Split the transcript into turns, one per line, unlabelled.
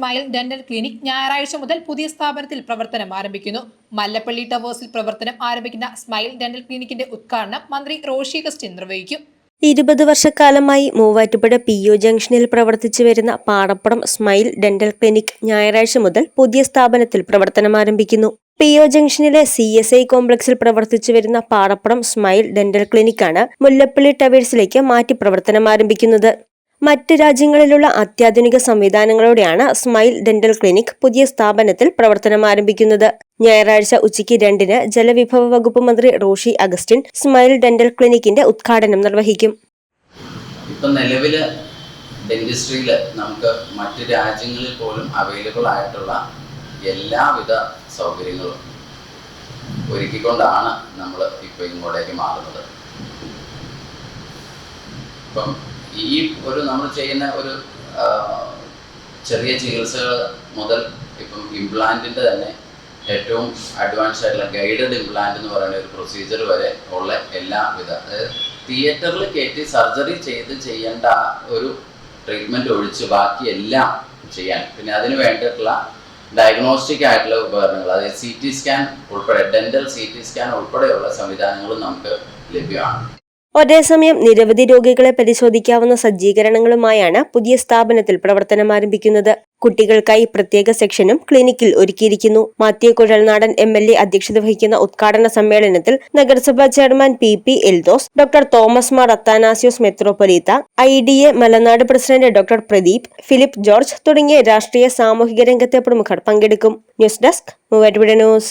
Smile dental clinic ഞായറാഴ്ച മുതൽ പുതിയ സ്ഥാപനത്തിൽ പ്രവർത്തനം ആരംഭിക്കുന്നു. മല്ലപ്പള്ളി ടവേഴ്സിൽ പ്രവർത്തനം ആരംഭിക്കുന്ന സ്മൈൽ ഡെന്റൽ ക്ലിനിക്കിന്റെ ഉദ്ഘാടനം മന്ത്രി റോഷി അഗസ്റ്റിൻ നിർവഹിക്കും.
ഇരുപത് വർഷക്കാലമായി മൂവാറ്റുപുഴ പി ഒ ജംഗ്ഷനിൽ പ്രവർത്തിച്ചു വരുന്ന പാടപ്പുറം സ്മൈൽ ഡെന്റൽ ക്ലിനിക് ഞായറാഴ്ച മുതൽ പുതിയ സ്ഥാപനത്തിൽ പ്രവർത്തനം ആരംഭിക്കുന്നു. പി ഒ ജംഗ്ഷനിലെ സി എസ് ഐ കോംപ്ലക്സിൽ പ്രവർത്തിച്ചു വരുന്ന പാടപ്പുറം സ്മൈൽ ഡെന്റൽ ക്ലിനിക്കാണ് മുല്ലപ്പള്ളി ടവേഴ്സിലേക്ക് മാറ്റി പ്രവർത്തനം ആരംഭിക്കുന്നത്. മറ്റ് രാജ്യങ്ങളിലുള്ള അത്യാധുനിക സംവിധാനങ്ങളോടെയാണ് സ്മൈൽ ഡെന്റൽ ക്ലിനിക് പുതിയ സ്ഥാപനത്തിൽ പ്രവർത്തനം ആരംഭിക്കുന്നത്. ഞായറാഴ്ച ഉച്ചയ്ക്ക് രണ്ടിന് ജലവിഭവ വകുപ്പ് മന്ത്രി റോഷി അഗസ്റ്റിൻ സ്മൈൽ ഡെന്റൽ ക്ലിനിക്കിന്റെ ഉദ്ഘാടനം നിർവഹിക്കും.
ഡെന്റിസ്ട്രിയിൽ നമുക്ക് മറ്റ് രാജ്യങ്ങളിൽ പോലും അവൈലബിൾ ആയിട്ടുള്ള എല്ലാവിധ സൗകര്യങ്ങളും ഒരുക്കിക്കൊണ്ടാണ് നമ്മൾ ഇപ്പോൾ ഇങ്ങോട്ടേക്ക് മാറുന്നത്. ഇപ്പം ഈ ഒരു നമ്മൾ ചെയ്യുന്ന ഒരു ചെറിയ ചികിത്സകൾ മുതൽ ഇപ്പം ഇംപ്ലാന്റിന്റെ തന്നെ ഏറ്റവും അഡ്വാൻസ് ആയിട്ടുള്ള ഗൈഡഡ് ഇംപ്ലാന്റ് എന്ന് പറയുന്ന ഒരു പ്രൊസീജിയർ വരെ ഉള്ള എല്ലാവിധ അതായത് തിയേറ്ററിൽ കയറ്റി സർജറി ചെയ്ത് ചെയ്യേണ്ട ഒരു ട്രീറ്റ്മെന്റ് ഒഴിച്ച് ബാക്കി എല്ലാം ചെയ്യാൻ. പിന്നെ അതിന് വേണ്ടിയിട്ടുള്ള ഡയഗ്നോസ്റ്റിക് ആയിട്ടുള്ള ഉപകരണങ്ങൾ അതായത് സി ടി സ്കാൻ ഉൾപ്പെടെ ഡെന്റൽ സി ടി സ്കാൻ ഉൾപ്പെടെയുള്ള സംവിധാനങ്ങളും നമുക്ക് ലഭ്യമാണ്.
ഒരേസമയം നിരവധി രോഗികളെ പരിശോധിക്കാവുന്ന സജ്ജീകരണങ്ങളുമായാണ് പുതിയ സ്ഥാപനത്തിൽ പ്രവർത്തനം ആരംഭിക്കുന്നത്. കുട്ടികൾക്കായി പ്രത്യേക സെക്ഷനും ക്ലിനിക്കിൽ ഒരുക്കിയിരിക്കുന്നു. Mathew Kuzhalnadan M L A അധ്യക്ഷത വഹിക്കുന്ന ഉദ്ഘാടന സമ്മേളനത്തിൽ നഗരസഭാ chairman P P Eldhose doctor Thomas Mar Athanasios മെത്രോപൊലീത്ത I D A Malanad president doctor Pradeep Philip George തുടങ്ങിയ രാഷ്ട്രീയ സാമൂഹിക രംഗത്തെ പ്രമുഖർ പങ്കെടുക്കും. News desk Muvattupuzha news.